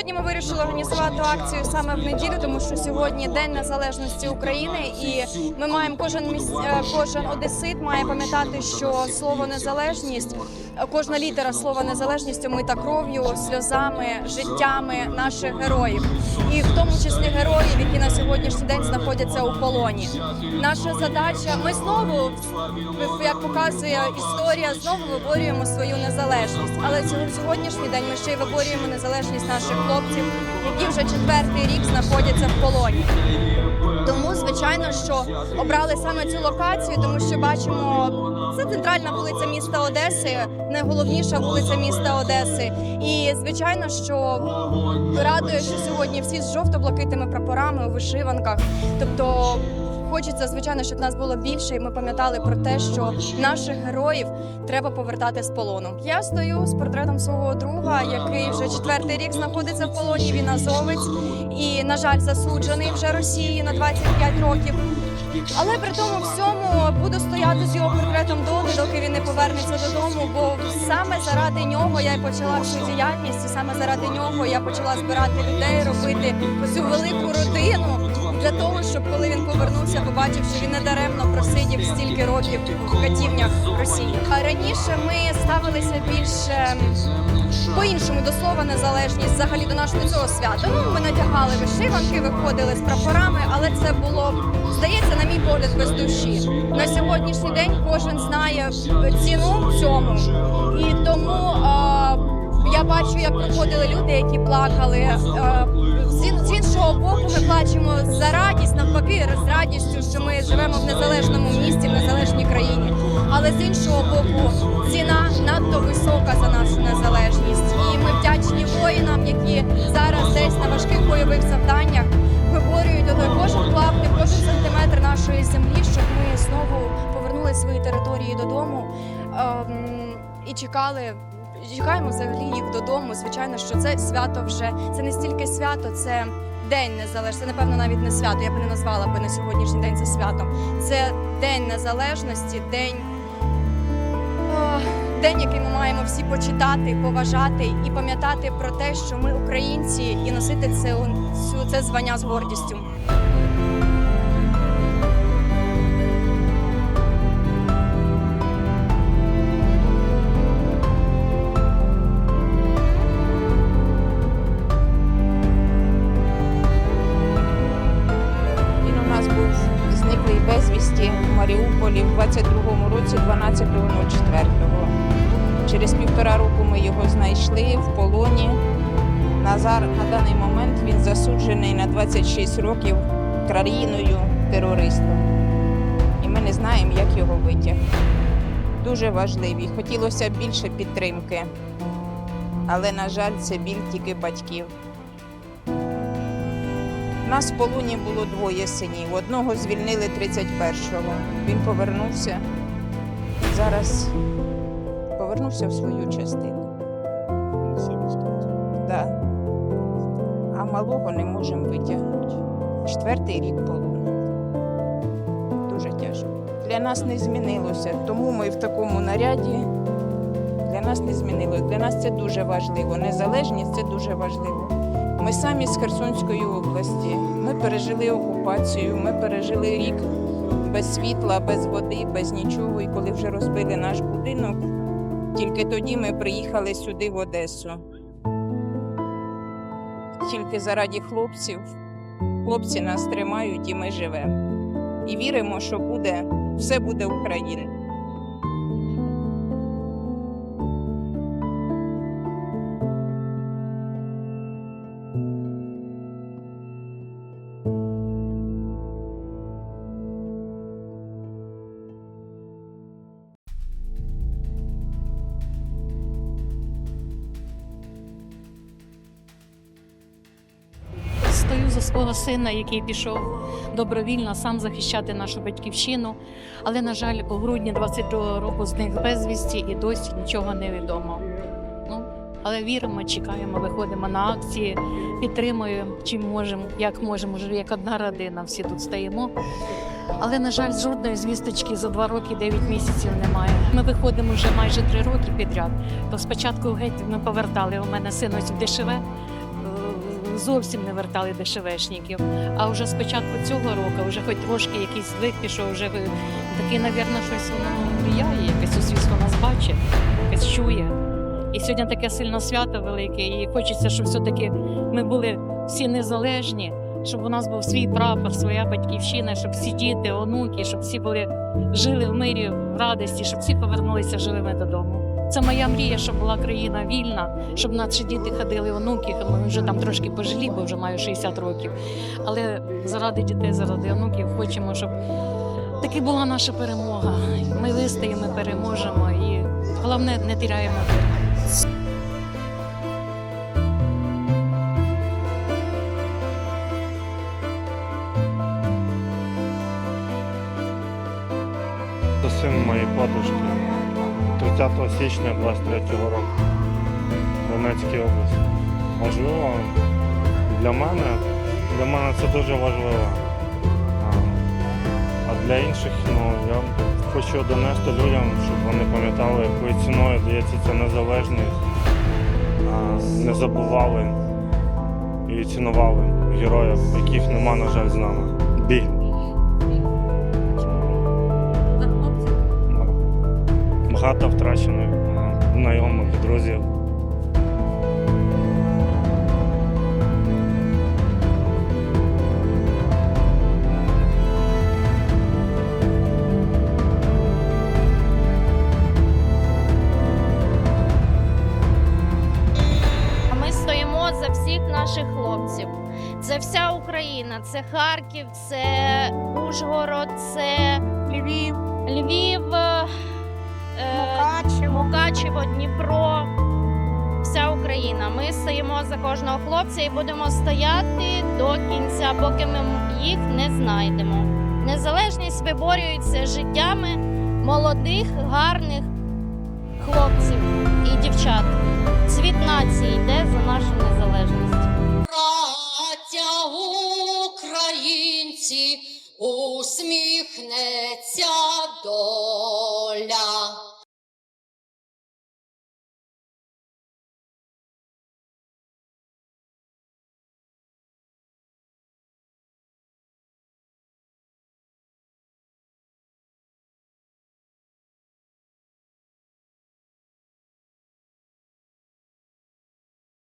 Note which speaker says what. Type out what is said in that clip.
Speaker 1: Сьогодні ми вирішили організувати акцію саме в неділю, тому що сьогодні День Незалежності України, і ми маємо кожен міс... е, кожен одесит має пам'ятати, що слово незалежність, кожна літера слова незалежність омита кров'ю, сльозами, життями наших героїв, і в тому числі героїв, які на сьогоднішній день знаходяться у полоні. Наша задача, ми знову, як показує історія, знову виборюємо свою незалежність. Але цього- сьогоднішній день ми ще й виборюємо незалежність наших хлопців, які вже четвертий рік знаходяться в полоні. Тому, звичайно, що обрали саме цю локацію, тому що бачимо, це центральна вулиця міста Одеси, найголовніша вулиця міста Одеси. І звичайно, що радує, що сьогодні всі з жовто-блакитними прапорами у вишиванках. Тобто хочеться, звичайно, щоб нас було більше, і ми пам'ятали про те, що наших героїв треба повертати з полону. Я стою з портретом свого друга, який вже четвертий рік знаходиться в полоні. Він азовець і, на жаль, засуджений вже Росією на 25 років. Але при тому всьому буду стояти з його портретом доти, доки він не повернеться додому. Бо саме заради нього я й почала цю діяльність, і саме заради нього я почала збирати людей, робити цю велику родину для того, щоб коли він повернувся, побачив, що він недаремно просидів стільки років в катівнях Росії. А раніше ми ставилися більше по-іншому до слова незалежність взагалі до нашого цього свята. Ну ми надягали вишиванки, виходили з прапорами, але це було здається, на мій погляд, без душі. На сьогоднішній день кожен знає ціну цьому, і тому е, я бачу, як приходили люди, які плакали. Ми плачемо за радість, навпаки, з радістю, що ми живемо в незалежному місті, в незалежній країні. Але з іншого боку, ціна надто висока за нашу незалежність. І ми вдячні воїнам, які зараз десь на важких бойових завданнях виборюють ото кожен клаптик, кожен сантиметр нашої землі, щоб ми знову повернули свої території додому ем, і чекали. Чекаємо взагалі їх додому. Звичайно, що це свято вже це не стільки свято, це день незалежності. Напевно навіть не свято. Я б не назвала би на сьогоднішній день це святом. Це день незалежності, день. День, який ми маємо всі почитати, поважати і пам'ятати про те, що ми українці, і носити це, це звання з гордістю.
Speaker 2: 2022 році 12.04. Через півтора року ми його знайшли в полоні. Назар на даний момент він засуджений на 26 років країною терористом. І ми не знаємо, як його витягти. Дуже важливі. Хотілося б більше підтримки, але, на жаль, це біль тільки батьків. Нас в полоні було двоє синів. Одного звільнили 31-го. Він повернувся. Зараз повернувся в свою частину. Да. А малого не можемо витягнути. Четвертий рік полону. Дуже тяжко. Для нас не змінилося, тому ми в такому наряді. Для нас не змінилося. Для нас це дуже важливо. Незалежність це дуже важливо. Ми самі з Херсонської області. Ми пережили окупацію, ми пережили рік без світла, без води, без нічого. І коли вже розбили наш будинок, тільки тоді ми приїхали сюди, в Одесу. Тільки заради хлопців. Хлопці нас тримають і ми живемо. І віримо, що буде, все буде Україна.
Speaker 3: За свого сина, який пішов добровільно сам захищати нашу батьківщину. Але, на жаль, у грудні 22-го року зник безвісті і досі нічого не відомо. Ну, але віримо, чекаємо, виходимо на акції, підтримуємо, чим можемо, як можемо, як одна родина, всі тут стоїмо. Але, на жаль, жодної звісточки за два роки, 9 місяців немає. Ми виходимо вже майже три роки підряд. То спочатку геть ми повертали. У мене син ось в ДШВ, е, зовсім не вертали ДШВшників. А вже з початку цього року, вже хоч трошки якийсь звик пішов, вже таки, напевно, щось воно впливає, якесь суспільство нас бачить, якесь чує. І сьогодні таке сильне свято велике, і хочеться, щоб все-таки ми були всі незалежні, щоб у нас був свій прапор, своя батьківщина, щоб всі діти, онуки, щоб всі були жили в мирі, в радості, щоб всі повернулися живими додому. Це моя мрія, щоб була країна вільна, щоб наші діти ходили онуки. Ми вже там трошки пожилі, бо вже маю 60 років. Але заради дітей, заради онуків хочемо, щоб таки була наша перемога. Ми вистоїмо, переможемо і головне не тіряємо.
Speaker 4: Це син моєї подушки 30 січня 23 року в Донецькій області. Важливо для мене, для мене це дуже важливо. А, для інших, ну, я хочу донести людям, щоб вони пам'ятали, якою ціною дається ця незалежність, не забували і цінували героїв, яких нема, на жаль, з нами. Біль. Багато втрачених е, знайомих, друзів.
Speaker 5: Ми стоїмо за всіх наших хлопців. Це вся Україна, це Харків, це Ужгород, це Львів, Львів, е,
Speaker 1: Мукачево.
Speaker 5: Мукачево, Дніпро. Вся Україна. Ми стоїмо за кожного хлопця і будемо стояти до кінця, поки ми їх не знайдемо. Незалежність виборюється життями молодих, гарних хлопців і дівчат. Світ нації йде за незалежність.